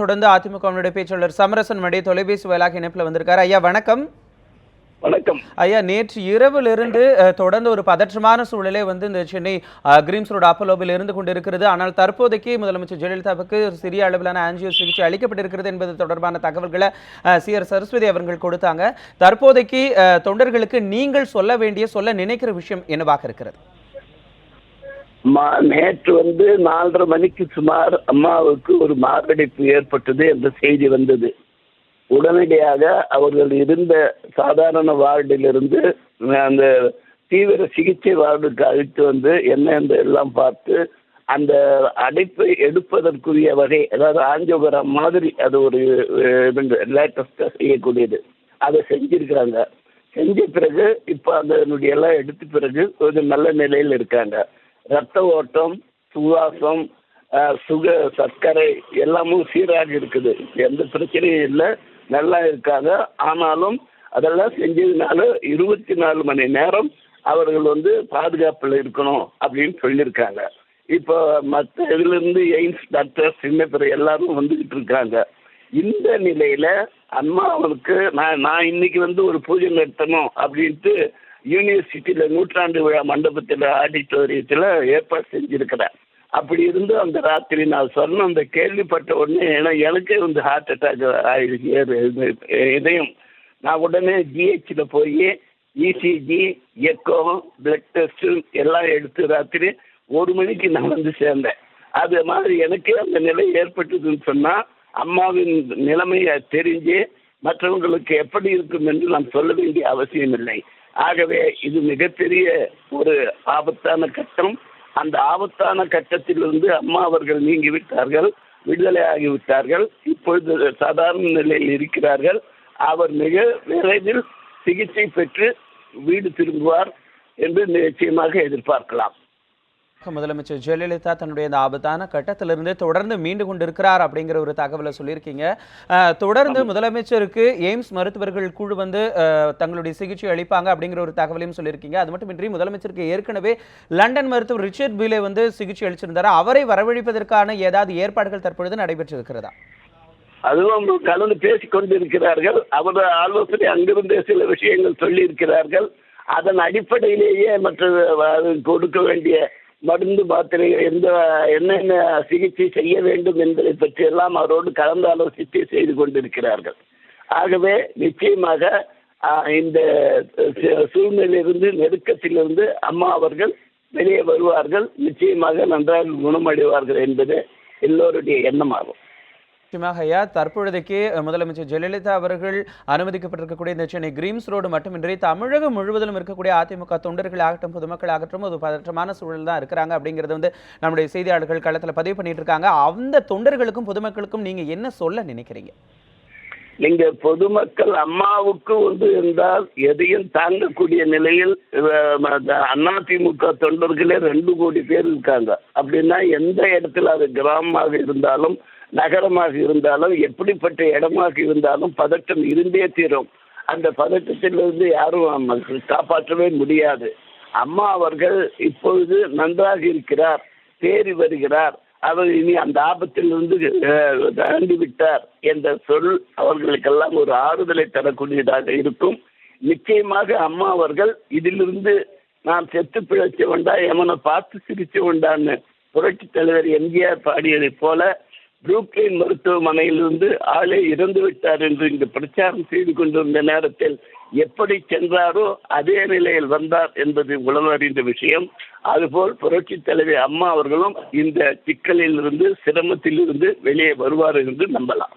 தொடர்ந்து அதிமுகவினுடைய பேச்சாளர் சமரசன் மடி தொலைபேசி வாயிலாக இணைப்பில் வந்திருக்காரு. ஐயா வணக்கம். வணக்கம். ஐயா நேற்று இரவிலிருந்து தொடர்ந்து ஒரு பதற்றமான சூழலே வந்து இந்த சென்னை கிரீம்ஸ் ரோடு அப்போலோவில் இருந்து கொண்டிருக்கிறது. ஆனால் தற்போதைக்கு முதலமைச்சர் ஜெயலலிதாவுக்கு சிறிய அளவிலான ஆன்ஜியோ சிகிச்சை அளிக்கப்பட்டிருக்கிறது என்பது தொடர்பான தகவல்களை சி ஆர் சரஸ்வதி அவர்கள் கொடுத்தாங்க. தற்போதைக்கு தொண்டர்களுக்கு நீங்கள் சொல்ல வேண்டிய சொல்ல நினைக்கிற விஷயம் என்னவாக இருக்கிறது? நேற்று வந்து நாலரை மணிக்கு சுமார் அம்மாவுக்கு ஒரு மாரடைப்பு ஏற்பட்டது என்ற செய்தி வந்தது. உடனடியாக அவர்கள் இருந்த சாதாரண வார்டிலிருந்து அந்த தீவிர சிகிச்சை வார்டுக்கு அழைத்து வந்து என்ன என்று எல்லாம் பார்த்து அந்த அடைப்பை எடுப்பதற்குரிய வகை அதாவது ஆஞ்சோகிராம் மாதிரி அது ஒரு லேட்டஸ்டாக செய்யக்கூடியது. அதை செஞ்சிருக்கிறாங்க. செஞ்ச பிறகு இப்போ அதனுடைய எல்லாம் எடுத்த பிறகு கொஞ்சம் நல்ல நிலையில் இருக்காங்க. ரத்த ஓட்டம் சுவாசம் சுக சர்க்கரை எல்லாமும் சீராக இருக்குது. எந்த பிரச்சனையும் இல்லை. நல்லா இருக்காங்க. ஆனாலும் அதெல்லாம் செஞ்சதுனால இருபத்தி நாலு மணி நேரம் அவர்கள் வந்து பாதுகாப்பில் இருக்கணும் அப்படின்னு சொல்லியிருக்காங்க. இப்போ மற்ற இதுலேருந்து எய்ம்ஸ் டாக்டர் சின்ன பிற எல்லாரும் வந்துக்கிட்டு இருக்காங்க. இந்த நிலையில அம்மா அவருக்கு நான் நான் இன்னைக்கு வந்து ஒரு பூஜை நடத்தணும் அப்படின்ட்டு யூனிவர்சிட்டியில நூற்றாண்டு விழா மண்டபத்தில் ஆடிட்டோரியத்தில் ஏற்பாடு செஞ்சிருக்கிறேன் அப்படி இருந்து அந்த ராத்திரி நான் சொன்ன அந்த கேள்விப்பட்ட உடனே ஏன்னா எனக்கே வந்து ஹார்ட் அட்டாக் ஆயிடுச்சு இதயம். நான் உடனே ஜிஹெச்சில் போய் இசிஜி எக்கோ பிளட் டெஸ்ட் எல்லாம் எடுத்து ராத்திரி ஒரு மணிக்கு நான் வந்து சேர்ந்தேன். அது மாதிரி எனக்கே அந்த நிலை ஏற்பட்டதுன்னு சொன்னால் அம்மாவின் நிலைமையை தெரிஞ்சு மற்றவங்களுக்கு எப்படி இருக்கும் என்று நாம் சொல்ல வேண்டிய அவசியம் இல்லை ஆகவே இது மிகப்பெரிய ஒரு ஆபத்தான கட்டம். அந்த ஆபத்தான கட்டத்திலிருந்து அம்மா அவர்கள் நீங்கிவிட்டார்கள் விடுதலை ஆகிவிட்டார்கள். இப்பொழுது சாதாரண நிலையில் இருக்கிறார்கள். அவர் மிக விரைவில் சிகிச்சை பெற்று வீடு திரும்புவார் என்று நிச்சயமாக எதிர்பார்க்கலாம். முதலமைச்சர் ஜெயலலிதா தன்னுடைய இந்த ஆபத்தான கட்டத்திலிருந்து தொடர்ந்து மீண்டு கொண்டிருக்கிறார் அப்படிங்கிற ஒரு தகவலை சொல்லியிருக்கீங்க. தொடர்ந்து முதலமைச்சருக்கு எய்ம்ஸ் மருத்துவர்கள் குழு வந்து தங்களுடைய சிகிச்சை அளிப்பாங்க அப்படிங்கிற ஒரு தகவலையும் சொல்லியிருக்கீங்க. அது மட்டுமின்றி முதலமைச்சருக்கு ஏற்கனவே லண்டன் மருத்துவர் ரிச்சர்ட் பீலே வந்து சிகிச்சை அளிச்சிருந்தாரு? அவரை வரவழைப்பதற்கான ஏதாவது ஏற்பாடுகள் தற்பொழுது நடைபெற்றிருக்கிறதா? அதுவும் கலந்து பேசிக் கொண்டிருக்கிறார்கள். அவர் ஆலோசனை அங்கிருந்தே சில விஷயங்கள் சொல்லியிருக்கிறார்கள். அதன் அடிப்படையிலேயே மற்ற கொடுக்க வேண்டிய மருந்து மாத்திரை எந்த என்னென்ன சிகிச்சை செய்ய வேண்டும் என்பதை பற்றியெல்லாம் அவரோடு கலந்து ஆலோசித்து செய்து கொண்டிருக்கிறார்கள். ஆகவே நிச்சயமாக இந்த சூழ்நிலையிலிருந்து நெருக்கத்திலிருந்து அம்மா அவர்கள் வெளியே வருவார்கள். நிச்சயமாக நன்றாக குணமடைவார்கள் என்பது எல்லோருடைய எண்ணமாகும். நிச்சயமாக ஐயா முதலமைச்சர் ஜெயலலிதா அவர்கள் அனுமதிக்கப்பட்டிருக்கக்கூடிய இந்த சென்னை கிரீம்ஸ் ரோடு மட்டுமின்றி தமிழகம் முழுவதிலும் இருக்கக்கூடிய அதிமுக தொண்டர்கள் ஆகட்டும் பொதுமக்கள் ஆகட்டும் ஒரு பதற்றமான சூழல் தான் இருக்கிறாங்க அப்படிங்கிறது வந்து நம்முடைய செய்தியாளர்கள் களத்தில் பதிவு பண்ணிட்டு இருக்காங்க அந்த தொண்டர்களுக்கும் பொதுமக்களுக்கும் நீங்க என்ன சொல்ல நினைக்கிறீங்க? நீங்க பொதுமக்கள் அம்மாவுக்கு வந்து இருந்தால் எதையும் தாங்கக்கூடிய நிலையில் அதிமுக தொண்டர்களே ரெண்டு கோடி பேர் இருக்காங்க. அப்படின்னா எந்த இடத்துல அது கிராமமாக இருந்தாலும் நகரமாக இருந்தாலும் எப்படிப்பட்ட இடமாக இருந்தாலும் பதட்டம் இருந்தே தீரும். அந்த பதட்டத்திலிருந்து யாரும் காப்பாற்றவே முடியாது. அம்மா அவர்கள் இப்பொழுது நன்றாக இருக்கிறார் தேறி வருகிறார். அவர் இனி அந்த ஆபத்திலிருந்து தாண்டி விட்டார் என்ற சொல் அவர்களுக்கெல்லாம் ஒரு ஆறுதலை தரக்கூடியதாக இருக்கும். நிச்சயமாக அம்மா அவர்கள் இதிலிருந்து நான் செத்து பிழைச்ச வேண்டா எமனை பார்த்து சிரிச்சு வேண்டான்னு புரட்சி தலைவர் எம்ஜிஆர் பாடியதைப் போல புரூக்லின் மருத்துவமனையிலிருந்து ஆளே இறந்து விட்டார் என்று இங்கு பிரச்சாரம் செய்து கொண்டிருந்த நேரத்தில் எப்படி சென்றாரோ அதே நிலையில் வந்தார் என்பது உலகறிந்த விஷயம். அதுபோல் புரட்சி தலைவி அம்மா அவர்களும் இந்த சிக்கலில் இருந்து சிரமத்தில் இருந்து வெளியே வருவார் என்று நம்பலாம்.